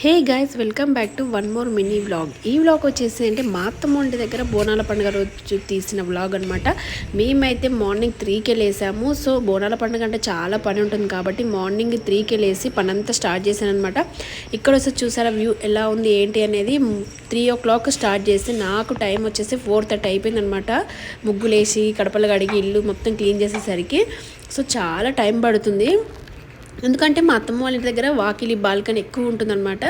Hey guys welcome back to one more mini vlog. ఈ vlog వచ్చేసి అంటే మా అత్తమ్మ ఇంటి దగ్గర బోనాల పండుగ రోజు తీసిన వ్లాగ్ అనమాట మేమైతే మార్నింగ్ త్రీకే లేసాము. సో బోనాల పండుగ అంటే చాలా పని ఉంటుంది కాబట్టి మార్నింగ్ త్రీకే లేసి పని అంతా స్టార్ట్ చేశాను అనమాట ఇక్కడ వచ్చి చూసారా వ్యూ ఎలా ఉంది ఏంటి అనేది. త్రీ ఓ క్లాక్ స్టార్ట్ చేసి నాకు టైం వచ్చేసి ఫోర్ థర్టీ అయిపోయింది అనమాట ముగ్గులేసి కడపలు కడిగి ఇల్లు మొత్తం క్లీన్ చేసేసరికి. సో చాలా టైం పడుతుంది. ఎందుకంటే మా అత్తమ్మ వాళ్ళ ఇంటి దగ్గర వాకిలి బాల్కనీ ఎక్కువ ఉంటుందన్నమాట.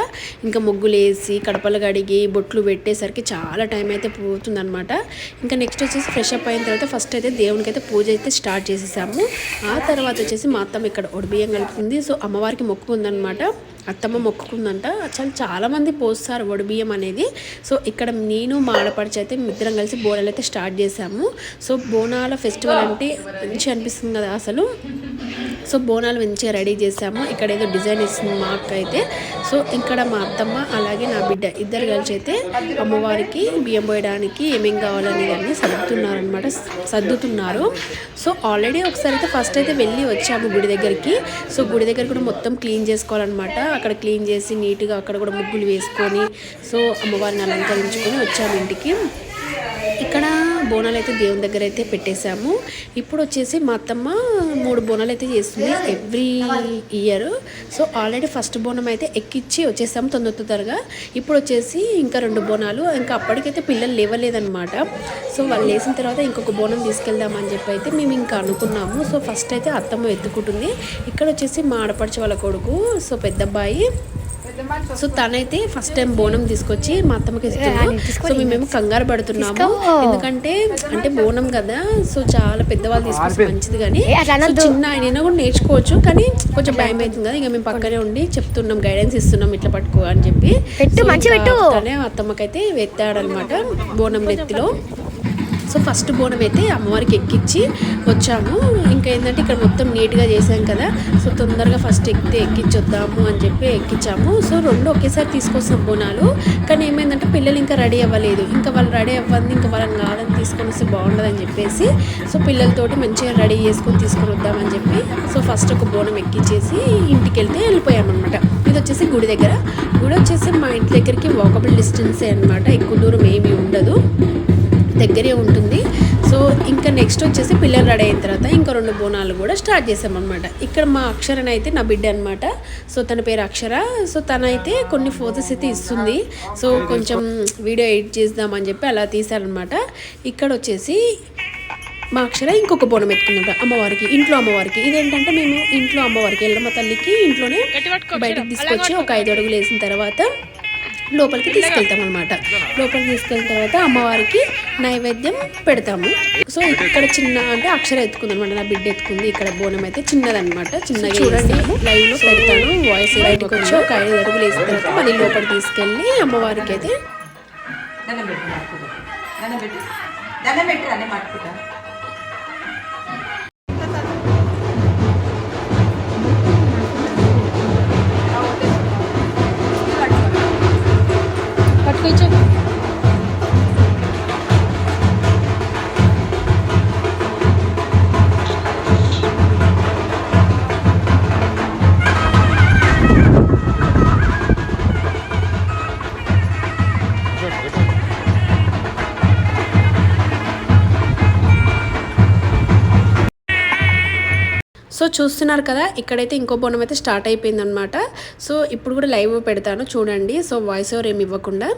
ఇంకా ముగ్గులు వేసి కడపలు కడిగి బొట్లు పెట్టేసరికి చాలా టైం అయితే పోతుందన్నమాట. ఇంకా నెక్స్ట్ వచ్చేసి ఫ్రెష్ అప్ అయిన తర్వాత ఫస్ట్ అయితే దేవునికి అయితే పూజ అయితే స్టార్ట్ చేసేసాము. ఆ తర్వాత వచ్చేసి మా అత్తమ్మ ఇక్కడ ఒడిబియ్యం కలుపుతుంది. సో అమ్మవారికి మొక్కు ఉందన్నమాట. అత్తమ్మ మొక్కుకుందంట. చాలా చాలామంది పోస్తారు ఒడిబియ్యం అనేది. సో ఇక్కడ నేను మా ఆడపడిచి అయితే ఇద్దరం కలిసి బోనాలు అయితే స్టార్ట్ చేసాము. సో బోనాల ఫెస్టివల్ అంటే మంచిగా అనిపిస్తుంది కదా అసలు. సో బోనాలు మంచిగా రెడీ చేసాము ఇక్కడ ఏదో డిజైన్ ఇస్తుంది మా అక్క అయితే. సో ఇక్కడ మా అత్తమ్మ అలాగే నా బిడ్డ ఇద్దరు కలిసి అయితే అమ్మవారికి బియ్యం పోయడానికి ఏమేం కావాలని అన్ని సర్దుతున్నారనమాట సర్దుతున్నారు. సో ఆల్రెడీ ఒకసారి అయితే ఫస్ట్ అయితే వెళ్ళి వచ్చాము గుడి దగ్గరికి. సో గుడి దగ్గర కూడా మొత్తం క్లీన్ చేసుకోవాలన్నమాట. అక్కడ క్లీన్ చేసి నీట్గా అక్కడ కూడా ముగ్గులు వేసుకొని సో అమ్మవారిని అలంకరించుకొని వచ్చాము ఇంటికి. బోనాలు అయితే దేవుని దగ్గర అయితే పెట్టేశాము. ఇప్పుడు వచ్చేసి మా అత్తమ్మ మూడు బోనాలు అయితే చేస్తుంది every year. So already first Bonam అయితే ఎక్కిచ్చి వచ్చేసాము తొందర తొందరగా. ఇప్పుడు వచ్చేసి ఇంకా రెండు బోనాలు ఇంకా అప్పటికైతే పిల్లలు లేవలేదనమాట సో వాళ్ళు లేసిన తర్వాత ఇంకొక బోనం తీసుకెళ్దామని చెప్పి అయితే మేము ఇంకా అనుకున్నాము. సో ఫస్ట్ అయితే అత్తమ్మ ఎత్తుకుంటుంది ఇక్కడ వచ్చేసి మా ఆడపడిచే వాళ్ళ కొడుకు సో పెద్దబ్బాయి సో తనైతే ఫస్ట్ టైం బోనం తీసుకొచ్చి మా అత్తమ్మకి ఇస్తున్నాము సో మేమేమో కంగారు పడుతున్నాము. ఎందుకంటే అంటే బోనం కదా సో చాలా పెద్దవాళ్ళు తీసుకొస్తే మంచిది కానీ చిన్న ఆయన కూడా నేర్చుకోవచ్చు కానీ కొంచెం భయం అవుతుంది కదా ఇక మేము పక్కనే ఉండి చెప్తున్నాం గైడెన్స్ ఇస్తున్నాం ఇట్లా పట్టుకో అని చెప్పి. అత్తమ్మకైతే వెత్తాడనమాట బోనం నెత్తిలో. సో ఫస్ట్ బోనం అయితే అమ్మవారికి ఎక్కించి వచ్చాము. ఇంకా ఏంటంటే ఇక్కడ మొత్తం నీట్గా చేసాం కదా. సో తొందరగా ఫస్ట్ ఎక్కితే ఎక్కించొద్దాము అని చెప్పి ఎక్కించాము. సో రెండు ఒకేసారి తీసుకొస్తాం బోనాలు. కానీ ఏమైందంటే పిల్లలు ఇంకా రెడీ అవ్వలేదు. ఇంకా వాళ్ళు రెడీ అవ్వంది ఇంకా వాళ్ళని కావాలని తీసుకొని వస్తే బాగుండదని చెప్పేసి సో పిల్లలతోటి మంచిగా రెడీ చేసుకొని తీసుకొని వద్దామని చెప్పి సో ఫస్ట్ ఒక బోనం ఎక్కించేసి ఇంటికి వెళ్తే వెళ్ళిపోయాం అనమాట ఇది వచ్చేసి గుడి దగ్గర. గుడి వచ్చేసి మా ఇంటి దగ్గరికి వాకబుల్ డిస్టెన్సే అనమాట ఎక్కువ దూరం ఏమీ ఉండదు. దగ్గరే ఉంటుంది. సో ఇంకా నెక్స్ట్ వచ్చేసి పిల్లలు రెడీ అయిన తర్వాత ఇంకా రెండు బోనాలు కూడా స్టార్ట్ చేసామన్నమాట. ఇక్కడ మా అక్షరణ అయితే నా బిడ్డ అనమాట సో తన పేరు అక్షర. సో తనైతే కొన్ని ఫోటోస్ అయితే ఇస్తుంది. సో కొంచెం వీడియో ఎడిట్ చేద్దామని చెప్పి అలా తీశారనమాట ఇక్కడ వచ్చేసి మా అక్షర ఇంకొక బోనం ఎత్తుకుందంట అమ్మవారికి ఇంట్లో అమ్మవారికి. ఇదేంటంటే మేము ఇంట్లో అమ్మవారికి వెళ్ళమ్మ తల్లికి ఇంట్లోనే బయటకు తీసుకొచ్చి ఒక ఐదు అడుగులు వేసిన తర్వాత లోపలికి తీసుకెళ్తాం అనమాట లోపలికి తీసుకెళ్ళిన తర్వాత అమ్మవారికి నైవేద్యం పెడతాము సో ఇక్కడ చిన్న అంటే అక్షర ఎత్తుకుంది అనమాట నా బిడ్డ ఎత్తుకుంది ఇక్కడ బోనం అయితే చిన్నదన్నమాట చిన్నగా చూడండి లైవ్లో పెడతాను వాయిస్ బయటకు వచ్చి ఒక ఐదు అడుగులు వేసిన తర్వాత మళ్ళీ లోపలికి తీసుకెళ్ళి అమ్మవారికి అయితే దండం పెట్టు దండం పెట్టు దండం పెట్టు అనే మట్టుకుంటా సో చూస్తున్నారు కదా ఇక్కడైతే ఇంకో బోనం అయితే స్టార్ట్ అయిపోయింది అనమాట సో ఇప్పుడు కూడా లైవ్ పెడతాను చూడండి. సో వాయిస్ ఓవర్ ఏమి ఇవ్వకుండా.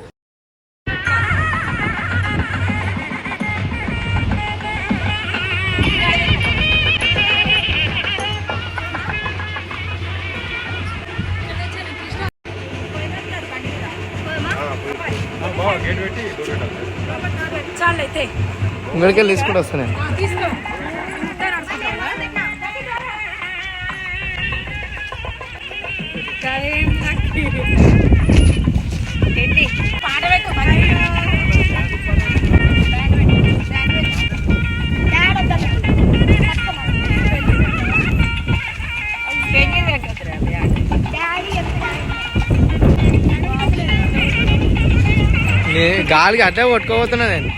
ఇంకొకరికి తీసుకుంటూ వస్తాను. గాలికి అట్లే కొట్టుకోబోతున్నా నేను.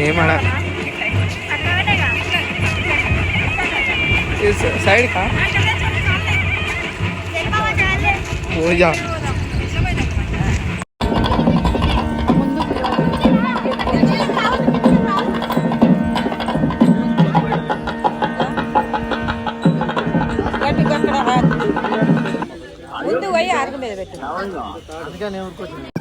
ఏమడ సైడ్ కా ఓజా ముందు పోయి అరుగు మీద పెట్టు అందుకని ఊరుకొచ్చింది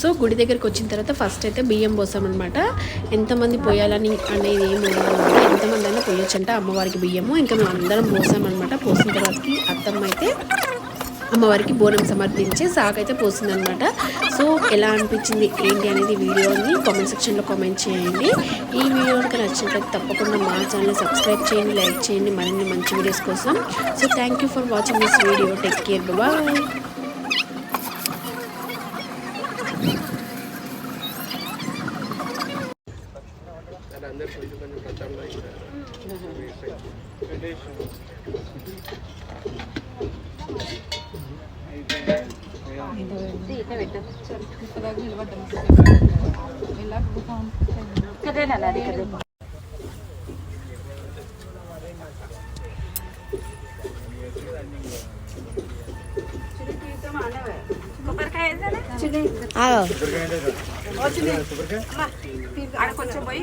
సో గుడి దగ్గరికి వచ్చిన తర్వాత ఫస్ట్ అయితే బియ్యం పోసామన్నమాట ఎంతమంది పోయాలని అనేది ఏమి ఉండదన్నమాట ఎంతమంది అయినా పోయొచ్చంట అమ్మవారికి బియ్యము. ఇంకా మేము అందరం పోసామన్నమాట పోసిన తర్వాతకి అత్తమ్మ అయితే అమ్మవారికి బోనం సమర్పించి సాకైతే పోసిందనమాట సో ఎలా అనిపించింది ఏంటి అనేది వీడియోని కామెంట్ సెక్షన్లో కామెంట్ చేయండి. ఈ వీడియో కనుక నచ్చినట్లయితే తప్పకుండా మా ఛానల్ సబ్స్క్రైబ్ చేయండి లైక్ చేయండి. మరిన్ని మంచి వీడియోస్ కోసం. So thank you for watching this video take care bye కొంచెం పోయి.